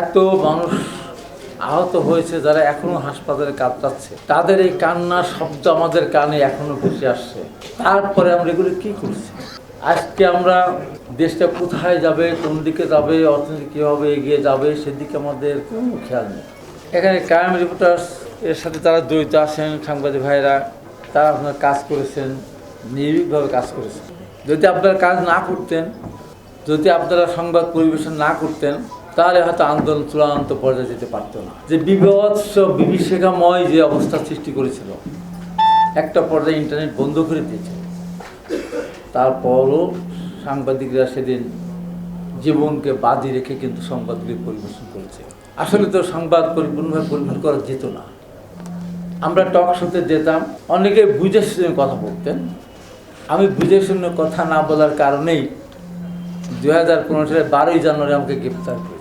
এত মানুষ আহত হয়েছে যারা এখনও হাসপাতালে কাতরাচ্ছে তাদের এই কান্নার শব্দ আমাদের কানে এখনও ভেসে আসছে। তারপরে আমরা এগুলো কি করছি? আজকে আমরা দেশটা কোথায় যাবে, কোন দিকে যাবে, অর্থনীতি কীভাবে এগিয়ে যাবে, সেদিকে আমাদের কোনো খেয়াল নেই। এখানে ক্রাইম রিপোর্টার্স এর সাথে তারা জড়িত আছেন, সাংবাদিক ভাইরা তারা আপনার কাজ করেছেন, নির্ভীকভাবে কাজ করেছেন। যদি আপনারা কাজ না করতেন, যদি আপনারা সংবাদ পরিবেশন না করতেন তাহলে হয়তো আন্দোলন চূড়ান্ত পর্যায়ে যেতে পারতো না। যে বিভৎস, বিভীষিকাময় যে অবস্থা সৃষ্টি করেছিল, একটা পর্যায়ে ইন্টারনেট বন্ধ করে দিয়েছে। তারপরও সাংবাদিকরা সেদিন জীবনকে বাজি রেখে কিন্তু সংবাদগুলি পরিবেশন করেছে। আসলে তো সংবাদ পরিপূর্ণভাবে পরিবেশন করা যেত না। আমরা টক শোতে যেতাম, অনেকে বুঝে শুনে কথা বলতেন। আমি বুঝে শুনে কথা না বলার কারণেই দু হাজার পনেরো সালে বারোই জানুয়ারি আমাকে গ্রেপ্তার করে